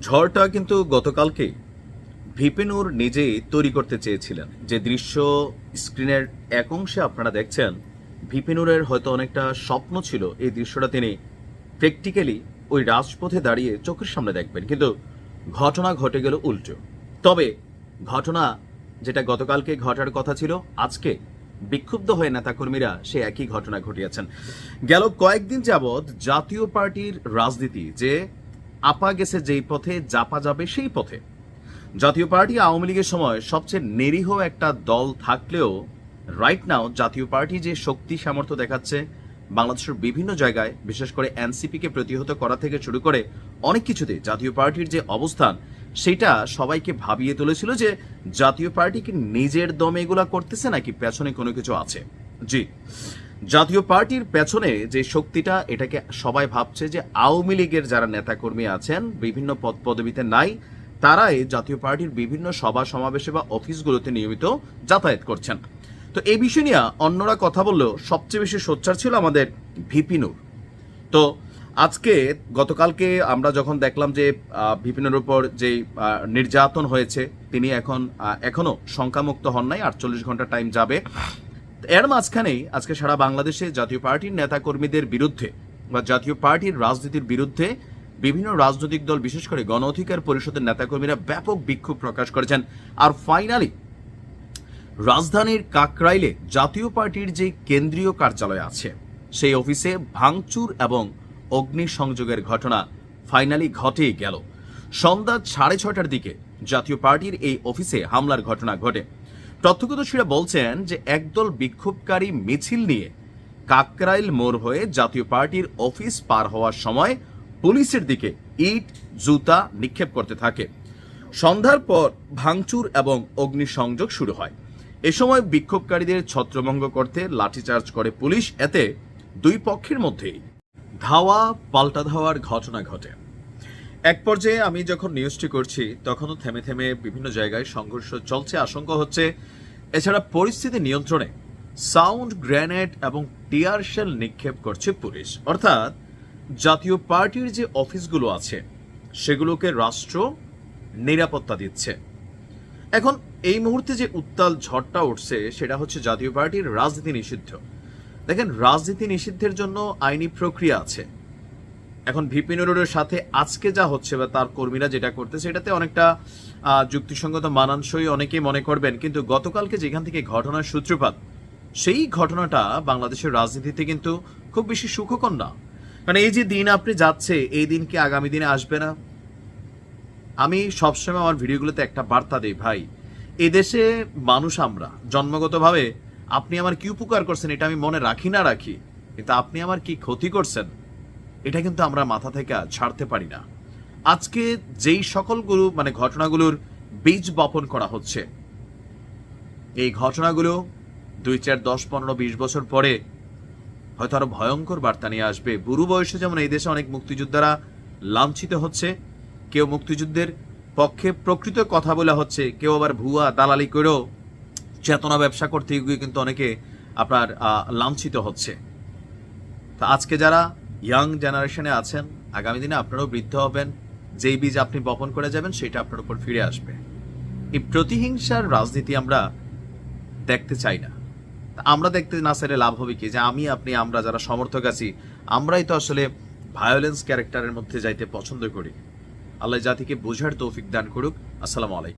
ঝড়টা কিন্তু গতকালকে ভিপিনুর নিজেই তৈরি করতে চেয়েছিলেন। যে দৃশ্য স্ক্রিনের এক অংশে আপনারা দেখছেন, ভিপিনুরের হয়তো অনেকটা স্বপ্ন ছিল এই দৃশ্যটা তিনি প্র্যাকটিক্যালি ওই রাজপথে দাঁড়িয়ে চোখের সামনে দেখবেন। কিন্তু ঘটনা ঘটে গেল উল্টো। তবে ঘটনা যেটা গতকালকে ঘটার কথা ছিল, আজকে বিক্ষুব্ধ হয়ে নেতাকর্মীরা সে একই ঘটনা ঘটিয়েছেন। গেল কয়েকদিন যাবৎ জাতীয় পার্টির রাজনীতি যে আপা গেছে যেই পথে, জাপা যাবে সেই পথে। জাতীয় পার্টি আওয়ামী লীগের সময় সবচেয়ে নিরীহ একটা দল থাকলেও রাইট নাও জাতীয় পার্টি যে শক্তি সামর্থ্য দেখাচ্ছে, বাংলাদেশের বিভিন্ন জায়গায়, বিশেষ করে এনসিপিকে প্রতিহত করা থেকে শুরু করে অনেক কিছুতে জাতীয় পার্টির যে অবস্থান, সেটা সবাইকে ভাবিয়ে তুলেছিল যে জাতীয় পার্টি কি নিজের দমে এগুলা করতেছে নাকি পেছনে কোনো কিছু আছে। জি। জাতীয় পার্টির পেছনে যে শক্তিটা এটাকে সবাই ভাবছে যে আওয়ামী লীগের যারা নেতাকর্মী আছেন বিভিন্ন পদ পদবিতে নাই তারাই জাতীয় পার্টির বিভিন্ন সভা সমাবেশে বা অফিসগুলোতে নিয়মিত যাতায়াত করছেন। তো এই বিষয় নিয়ে অন্যরা কথা বললেও সবচেয়ে বেশি সোচ্চার ছিল আমাদের ভিপি নূর। তো আজকে গতকালকে আমরা যখন দেখলাম যে ভিপিনের উপর যে নির্যাতন হয়েছে তিনি এখন আহ, এখনও সংখ্যামুক্ত হন নাই আটচল্লিশ ঘণ্টা টাইম যাবে। এর মাঝখানেই আজকে সারা বাংলাদেশে জাতীয় পার্টির নেতাকর্মীদের বিরুদ্ধে বা জাতীয় পার্টির রাজনীতির বিরুদ্ধে বিভিন্ন রাজনৈতিক দল, বিশেষ করে গণ অধিকার পরিষদের নেতাকর্মীরা ব্যাপক বিক্ষোভ প্রকাশ করেছেন। আর ফাইনালি রাজধানীর কাকরাইলে জাতীয় পার্টির যে কেন্দ্রীয় কার্যালয় আছে, সেই অফিসে ভাঙচুর এবং অগ্নিসংযোগের ঘটনা ফাইনালি ঘটেই গেল। সন্ধ্যা সাড়ে ছটার দিকে জাতীয় পার্টির এই অফিসে হামলার ঘটনা ঘটে। প্রত্যক্ষদর্শীরা বলছেন যে একদল বিক্ষোভকারী মিছিল নিয়ে কাকরাইল মোড় হয়ে জাতীয় পার্টির অফিস পার হওয়ার সময় পুলিশের দিকে ইট, জুতা নিক্ষেপ করতে থাকে। সন্ধ্যার পর ভাঙচুর এবং অগ্নিসংযোগ শুরু হয়। এ সময় বিক্ষোভকারীদের ছত্রভঙ্গ করতে লাঠিচার্জ করে পুলিশ। এতে দুই পক্ষের মধ্যেই ধাওয়া, পাল্টা ধাওয়ার ঘটনা ঘটে। এক পর্যায়ে আমি যখন নিউজটি করছি, তখনও থেমে থেমে বিভিন্ন জায়গায় সংঘর্ষ চলছে। আশঙ্কা হচ্ছে, এছাড়া পরিস্থিতি নিয়ন্ত্রণে সাউন্ড গ্রেনেড এবং টিয়ার শেল নিক্ষেপ করছে পুলিশ। অর্থাৎ, জাতীয় পার্টির যে অফিসগুলো আছে, সেগুলোকে রাষ্ট্র নিরাপত্তা দিচ্ছে। এখন, এই মুহূর্তে যে উত্তাল ঝড়টা উঠছে, সেটা হচ্ছে জাতীয় পার্টির রাজনীতি নিষিদ্ধ। দেখেন, রাজনীতি নিষিদ্ধের জন্য আইনি প্রক্রিয়া আছে। এখন ভিপি নুরের সাথে আজকে যা হচ্ছে বা তার কর্মীরা যেটা করতেছে এটাতে অনেকটা যুক্তিসঙ্গত মানানসই অনেকেই মনে করবেন। কিন্তু গতকালকে যেখান থেকে ঘটনার সূত্রপাত, সেই ঘটনাটা বাংলাদেশের রাজনীতিতে কিন্তু খুব বেশি সুখকর না। কারণ এই যে দিন আপনি যাচ্ছে, এই দিন কি আগামী দিনে আসবে না? আমি সবসময় আমার ভিডিওগুলোতে একটা বার্তা দিই, ভাই, এদেশে মানুষ আমরা, জন্মগতভাবে আপনি আমার কি উপকার করছেন এটা আমি মনে রাখি না রাখি, কিন্তু আপনি আমার কি ক্ষতি করছেন? এটা কিন্তু আমরা মাথা থেকে ছাড়তে পারি না। আজকে যেই সকলগুলো মানে ঘটনাগুলোর বীজ বপন করা হচ্ছে, এই ঘটনাগুলো দুই চার দশ পনেরো বিশ বছর পরে হয়তো আরও ভয়ঙ্কর বার্তা নিয়ে আসবে। বুড়ো বয়সে যেমন এই দেশে অনেক মুক্তিযোদ্ধারা লাঞ্ছিত হচ্ছে, কেউ মুক্তিযুদ্ধের পক্ষে প্রকৃত কথা বলা হচ্ছে, কেউ আবার ভুয়া দালালি করেও চেতনা ব্যবসা করতে গিয়ে কিন্তু অনেকে আপনার লাঞ্ছিত হচ্ছে। তা আজকে যারা ইয়াং জেনারেশনে আছেন, আগামী দিনে আপনারাও বৃদ্ধ হবেন, যেই বীজ আপনি বপন করে যাবেন সেটা আপনার উপর ফিরে আসবে। এই প্রতিহিংসার রাজনীতি আমরা দেখতে চাই না। আমরা দেখতে না চাইলে লাভ হবে কি? যে আমি, আপনি, আমরা যারা সমর্থক আছি, আমরাই তো আসলে ভায়োলেন্স ক্যারেক্টারের মধ্যে যাইতে পছন্দ করি। আল্লাহ জাতিকে বোঝার তৌফিক দান করুক। আসসালামু আলাইকুম।